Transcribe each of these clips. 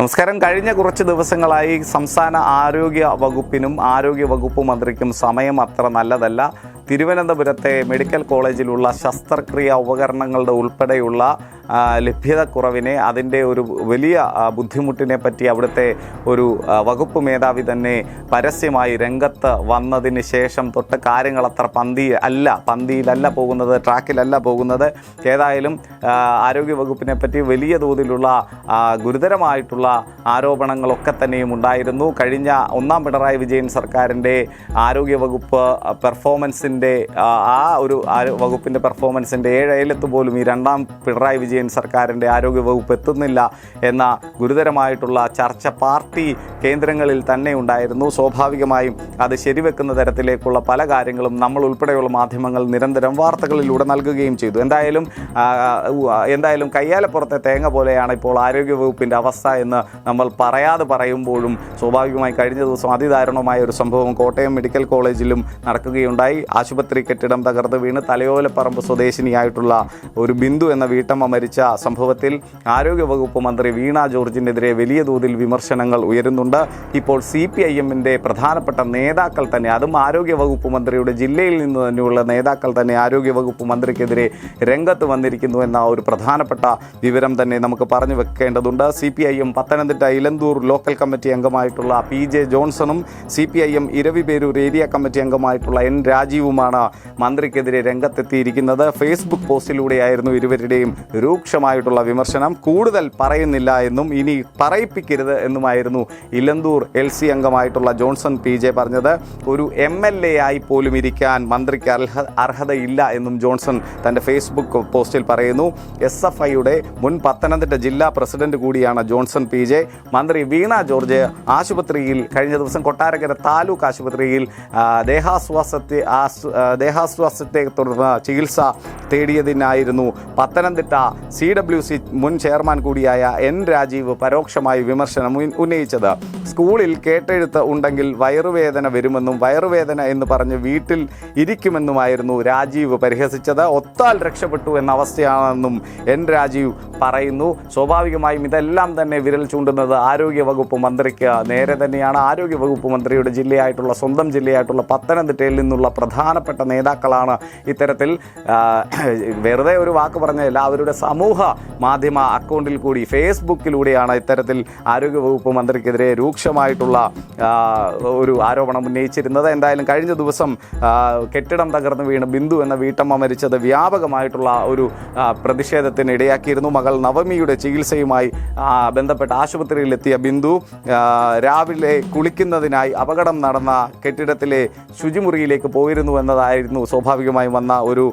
നമസ്കാരം. കഴിഞ്ഞ കുറച്ച് ദിവസങ്ങളായി സംസ്ഥാന ആരോഗ്യ വകുപ്പിനും ആരോഗ്യ വകുപ്പ് മന്ത്രിക്കും സമയം അത്ര നല്ലതല്ല. തിരുവനന്തപുരത്തെ മെഡിക്കൽ കോളേജിലുള്ള ശസ്ത്രക്രിയ ഉപകരണങ്ങളുടെ ഉൾപ്പെടെയുള്ള ലഭ്യതക്കുറവിനെ അതിന്റെ ഒരു വലിയ ബുദ്ധിമുട്ടിനെ പറ്റി അവിടുത്തെ ഒരു വകുപ്പ് മേധാവി തന്നെ പരസ്യമായി രംഗത്ത് വന്നതിന് ശേഷം തൊട്ട് കാര്യങ്ങൾ അത്ര പന്തി അല്ല പന്തിയിലല്ല പോകുന്നത് ട്രാക്കിലല്ല പോകുന്നത്. ഏതായാലും ആരോഗ്യ വകുപ്പിനെ പറ്റി വലിയ തോതിലുള്ള ഗുരുതരമായിട്ടുള്ള ആരോപണങ്ങളൊക്കെ തന്നെയും ഉണ്ടായിരുന്നു. കഴിഞ്ഞ ഒന്നാം പിണറായി വിജയൻ സർക്കാരിന്റെ ആരോഗ്യ വകുപ്പ് പെർഫോമൻസിന്റെ ആ ഒരു വകുപ്പിന്റെ പെർഫോമൻസിന്റെ ഏഴേലത്ത് പോലും ഈ രണ്ടാം പിണറായി വിജയൻ സർക്കാരിന്റെ ആരോഗ്യവകുപ്പ് എത്തുന്നില്ല എന്ന ഗുരുതരമായിട്ടുള്ള ചർച്ച പാർട്ടി കേന്ദ്രങ്ങളിൽ തന്നെ ഉണ്ടായിരുന്നു. സ്വാഭാവികമായും അത് ശരിവെക്കുന്ന തരത്തിലേക്കുള്ള പല കാര്യങ്ങളും നമ്മൾ ഉൾപ്പെടെയുള്ള മാധ്യമങ്ങൾ നിരന്തരം വാർത്തകളിലൂടെ നൽകുകയും ചെയ്തു. എന്തായാലും എന്തായാലും കയ്യാലപ്പുറത്തെ തേങ്ങ പോലെയാണ് ഇപ്പോൾ ആരോഗ്യവകുപ്പിന്റെ അവസ്ഥ എന്ന് നമ്മൾ പറയാതെ പറയുമ്പോഴും സ്വാഭാവികമായി കഴിഞ്ഞ ദിവസം അതിദാരുണമായ ഒരു സംഭവം കോട്ടയം മെഡിക്കൽ കോളേജിലും നടക്കുകയുണ്ടായി. ആശുപത്രി കെട്ടിടം തകർന്ന് വീണ് തലയോലപ്പറമ്പ് സ്വദേശിനിയായിട്ടുള്ള ഒരു ബിന്ദു എന്ന വീട്ടമ്മ മരിച്ച. സംഭവത്തിൽ ആരോഗ്യവകുപ്പ് മന്ത്രി വീണ ജോർജിനെതിരെ വലിയ തോതിൽ വിമർശനങ്ങൾ ഉയരുന്നുണ്ട്. ഇപ്പോൾ സി പി ഐ എമ്മിന്റെ പ്രധാനപ്പെട്ട നേതാക്കൾ തന്നെ അതും ആരോഗ്യവകുപ്പ് മന്ത്രിയുടെ ജില്ലയിൽ നിന്ന് തന്നെയുള്ള നേതാക്കൾ തന്നെ ആരോഗ്യവകുപ്പ് മന്ത്രിക്കെതിരെ രംഗത്ത് വന്നിരിക്കുന്നു എന്ന ഒരു പ്രധാനപ്പെട്ട വിവരം തന്നെ നമുക്ക് പറഞ്ഞു വെക്കേണ്ടതുണ്ട്. C P I M Pathanamthitta Elanthoor local committee അംഗമായിട്ടുള്ള P J ജോൺസണും C P I M Eraviperoor area committee അംഗമായിട്ടുള്ള N രാജീവുമാണ് മന്ത്രിക്കെതിരെ രംഗത്തെത്തിയിരിക്കുന്നത്. ഫേസ്ബുക്ക് പോസ്റ്റിലൂടെയായിരുന്നു ഇരുവരുടെയും രൂക്ഷമായിട്ടുള്ള വിമർശനം കൂടുതൽ പറയുന്നില്ല എന്നും ഇനി പറയിപ്പിക്കരുത് എന്നുമായിരുന്നു ഇലന്തൂർ എൽ സി അംഗമായിട്ടുള്ള ജോൺസൺ പി ജെ പറഞ്ഞത്. ഒരു എം എൽ എ ആയി പോലും ഇരിക്കാൻ മന്ത്രിക്ക് അർഹ അർഹതയില്ല എന്നും ജോൺസൺ തന്റെ ഫേസ്ബുക്ക് പോസ്റ്റിൽ പറയുന്നു. എസ് എഫ് ഐയുടെ മുൻ പത്തനംതിട്ട ജില്ലാ പ്രസിഡന്റ് കൂടിയാണ് ജോൺസൺ പി ജെ. മന്ത്രി വീണ ജോർജ് ആശുപത്രിയിൽ കഴിഞ്ഞ ദിവസം കൊട്ടാരക്കര താലൂക്ക് ആശുപത്രിയിൽ ദേഹാസ്വാസത്തെ ദേഹാസ്വാസത്തെ തുടർന്ന് ചികിത്സ തേടിയതിനായിരുന്നു പത്തനംതിട്ട സി ഡബ്ല്യു സി മുൻ ചെയർമാൻ കൂടിയായ എൻ രാജീവ് പരോക്ഷമായി വിമർശനം ഉന്ന- ഉന്നയിച്ചത്. സ്കൂളിൽ കേട്ടെഴുത്ത് ഉണ്ടെങ്കിൽ വയറുവേദന വരുമെന്നും വയറുവേദന എന്ന് പറഞ്ഞ് വീട്ടിൽ ഇരിക്കുമെന്നുമായിരുന്നു രാജീവ് പരിഹസിച്ചത്. ഒത്താൽ രക്ഷപ്പെട്ടു എന്ന അവസ്ഥയാണെന്നും എൻ രാജീവ് പറയുന്നു. സ്വാഭാവികമായും ഇതെല്ലാം തന്നെ വിരൽ ചൂണ്ടുന്നത് ആരോഗ്യ വകുപ്പ് മന്ത്രിക്ക് നേരെ തന്നെയാണ്. ആരോഗ്യ വകുപ്പ് മന്ത്രിയുടെ ജില്ലയായിട്ടുള്ള സ്വന്തം ജില്ലയായിട്ടുള്ള പത്തനംതിട്ടയിൽ നിന്നുള്ള പ്രധാനപ്പെട്ട നേതാക്കളാണ് ഇത്തരത്തിൽ വെറുതെ ഒരു വാക്ക് പറഞ്ഞതല്ല അവരുടെ മാധ്യമ അക്കൗണ്ടിൽ കൂടി ഫേസ്ബുക്കിലൂടെയാണ് ഇത്തരത്തിൽ ആരോഗ്യവകുപ്പ് മന്ത്രിക്കെതിരെ രൂക്ഷമായിട്ടുള്ള ഒരു ആരോപണം ഉന്നയിച്ചിരുന്നത്. എന്തായാലും കഴിഞ്ഞ ദിവസം കെട്ടിടം തകർന്നു വീണ് ബിന്ദു എന്ന വീട്ടമ്മ മരിച്ചത് വ്യാപകമായിട്ടുള്ള ഒരു പ്രതിഷേധത്തിന് ഇടയാക്കിയിരുന്നു. മകൾ നവമിയുടെ ചികിത്സയുമായി ബന്ധപ്പെട്ട ആശുപത്രിയിലെത്തിയ ബിന്ദു രാവിലെ കുളിക്കുന്നതിനായി അപകടം നടന്ന കെട്ടിടത്തിലെ ശുചിമുറിയിലേക്ക് പോയിരുന്നു എന്നതായിരുന്നു സ്വാഭാവികമായും വന്ന ഒരു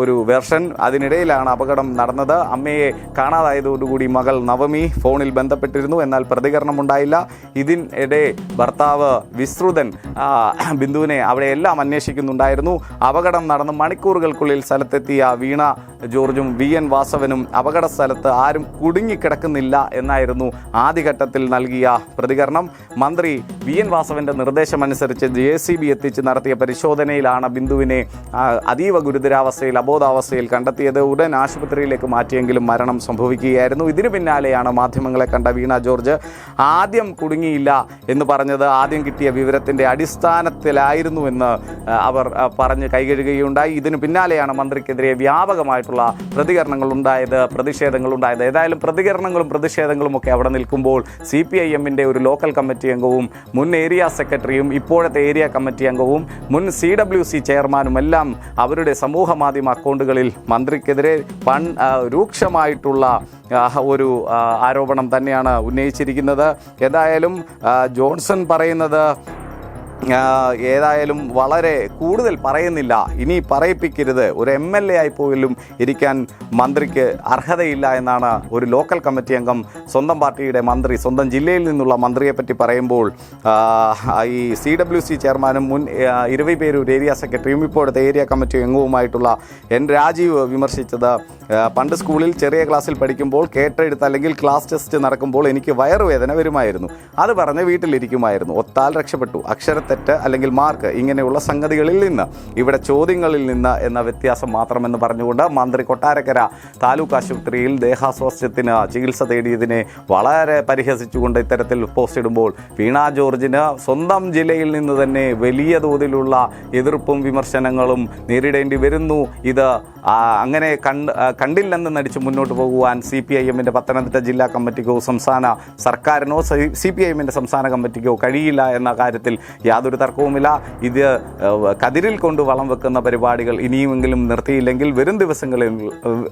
ഒരു വെർഷൻ. അതിനിടയിലാണ് അപകടം നടന്നത്. അമ്മയെ കാണാതായതോടുകൂടി മകൾ നവമി ഫോണിൽ ബന്ധപ്പെട്ടിരുന്നു. എന്നാൽ പ്രതികരണമുണ്ടായില്ല. ഇതിനിടെ ഭർത്താവ് വിസ്തൃതൻ ബിന്ദുവിനെ അവിടെയെല്ലാം അന്വേഷിക്കുന്നുണ്ടായിരുന്നു. അപകടം നടന്ന് മണിക്കൂറുകൾക്കുള്ളിൽ സ്ഥലത്തെത്തിയ വീണ ജോർജും വി എൻ വാസവനും അപകട സ്ഥലത്ത് ആരും കുടുങ്ങിക്കിടക്കുന്നില്ല എന്നായിരുന്നു ആദ്യഘട്ടത്തിൽ നൽകിയ പ്രതികരണം. മന്ത്രി വി എൻ വാസവന്റെ നിർദ്ദേശമനുസരിച്ച് ജെ സി ബി എത്തിച്ച് നടത്തിയ പരിശോധനയിലാണ് ബിന്ദുവിനെ അതീവ ഗുരുതരാവസ്ഥയിൽ അബോധാവസ്ഥയിൽ കണ്ടെത്തിയത്. ഉടൻ ആശുപത്രിയിലേക്ക് മാറ്റിയെങ്കിലും മരണം സംഭവിക്കുകയായിരുന്നു. ഇതിനു പിന്നാലെയാണ് മാധ്യമങ്ങളെ കണ്ട വീണ ജോർജ് ആദ്യം കുടുങ്ങിയില്ല എന്ന് പറഞ്ഞത് ആദ്യം കിട്ടിയ വിവരത്തിന്റെ അടിസ്ഥാനത്തിലായിരുന്നു എന്ന് അവർ പറഞ്ഞ് കൈകഴുകുകയുണ്ടായി. ഇതിനു പിന്നാലെയാണ് മന്ത്രിക്കെതിരെ വ്യാപകമായിട്ടുള്ള പ്രതികരണങ്ങൾ ഉണ്ടായത് പ്രതിഷേധങ്ങൾ ഉണ്ടായത് ഏതായാലും പ്രതികരണങ്ങളും പ്രതിഷേധങ്ങളും ഒക്കെ അവിടെ നിൽക്കുമ്പോൾ സി പി ഐ എമ്മിന്റെ ഒരു ലോക്കൽ കമ്മിറ്റി അംഗവും മുൻ ഏരിയ സെക്രട്ടറിയും ഇപ്പോഴത്തെ ഏരിയ കമ്മിറ്റി അംഗവും മുൻ സി ഡബ്ല്യു സി ചെയർമാനും എല്ലാം അവരുടെ സമൂഹ മാധ്യമ അക്കൗണ്ടുകളിൽ മന്ത്രിക്കെതിരെ പൺ രൂക്ഷമായിട്ടുള്ള ഒരു ആരോപണം തന്നെയാണ് ഉന്നയിച്ചിരിക്കുന്നത്. ഏതായാലും ജോൺസൺ പറയുന്നത് ഏതായാലും വളരെ കൂടുതൽ പറയുന്നില്ല. ഇനി പറയിപ്പിക്കരുത്. ഒരു എം എൽ എ ആയി പോലും ഇരിക്കാൻ മന്ത്രിക്ക് അർഹതയില്ല എന്നാണ് ഒരു ലോക്കൽ കമ്മിറ്റി അംഗം സ്വന്തം പാർട്ടിയുടെ മന്ത്രി സ്വന്തം ജില്ലയിൽ നിന്നുള്ള മന്ത്രിയെപ്പറ്റി പറയുമ്പോൾ ഈ സി ഡബ്ല്യു സി ചെയർമാനും മുൻ ആ, ഇരുപേരൂർ ഏരിയ സെക്രട്ടറിയും ഇപ്പോഴത്തെ ഏരിയ കമ്മിറ്റി അംഗവുമായിട്ടുള്ള എൻ രാജീവ് വിമർശിച്ചത് പണ്ട് സ്കൂളിൽ ചെറിയ ക്ലാസ്സിൽ പഠിക്കുമ്പോൾ കേട്ടെഴുത്ത് അല്ലെങ്കിൽ ക്ലാസ് ടെസ്റ്റ് നടക്കുമ്പോൾ എനിക്ക് വയറുവേദന വരുമായിരുന്നു. അത് പറഞ്ഞ് വീട്ടിലിരിക്കുമായിരുന്നു. ഒത്താൽ രക്ഷപ്പെട്ടു. അക്ഷരത്തെ തെറ്റ് അല്ലെങ്കിൽ മാർക്ക് ഇങ്ങനെയുള്ള സംഗതികളിൽ നിന്ന് ഇവിടെ ചോദ്യങ്ങളിൽ നിന്ന് എന്ന വ്യത്യാസം മാത്രമെന്ന് പറഞ്ഞുകൊണ്ട് മന്ത്രി കൊട്ടാരക്കര താലൂക്ക് ആശുപത്രിയിൽ ദേഹാസ്വാസ്ഥ്യത്തിന് ചികിത്സ തേടിയതിനെ വളരെ പരിഹസിച്ചുകൊണ്ട് ഇത്തരത്തിൽ പോസ്റ്റ് ഇടുമ്പോൾ വീണ ജോർജിന് സ്വന്തം ജില്ലയിൽ നിന്ന് തന്നെ വലിയ തോതിലുള്ള എതിർപ്പും വിമർശനങ്ങളും നേരിടേണ്ടി വരുന്നു. ഇത് അങ്ങനെ കണ്ട് കണ്ടില്ലെന്ന് നടിച്ച് മുന്നോട്ട് പോകുവാൻ സി പി ഐ എമ്മിന്റെ പത്തനംതിട്ട ജില്ലാ കമ്മിറ്റിക്കോ സംസ്ഥാന സർക്കാരിനോ സി പി ഐ എമ്മിന്റെ സംസ്ഥാന കമ്മിറ്റിക്കോ കഴിയില്ല എന്ന കാര്യത്തിൽ യാതൊരു തർക്കവുമില്ല. ഇത് കതിരിൽ കൊണ്ട് വളം വെക്കുന്ന പരിപാടികൾ ഇനിയുമെങ്കിലും നിർത്തിയില്ലെങ്കിൽ വരും ദിവസങ്ങളിൽ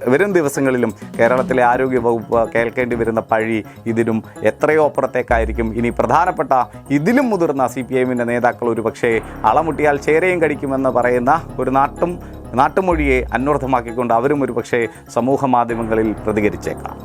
വരും ദിവസങ്ങളിലും കേരളത്തിലെ ആരോഗ്യ വകുപ്പ് കേൾക്കേണ്ടി വരുന്ന പഴി ഇതിനും എത്രയോ അപ്പുറത്തേക്കായിരിക്കും ഇനി പ്രധാനപ്പെട്ട ഇതിലും മുതിർന്ന സി പി ഐ എമ്മിന്റെ നേതാക്കൾ ഒരു പക്ഷേ അളമുട്ടിയാൽ ചേരയും കടിക്കുമെന്ന് പറയുന്ന ഒരു നാട്ടും നാട്ടുമൊഴിയെ അന്വർത്ഥമാക്കിക്കൊണ്ട് അവരും ഒരു പക്ഷേ സമൂഹ മാധ്യമങ്ങളിൽ പ്രതികരിച്ചേക്കാം.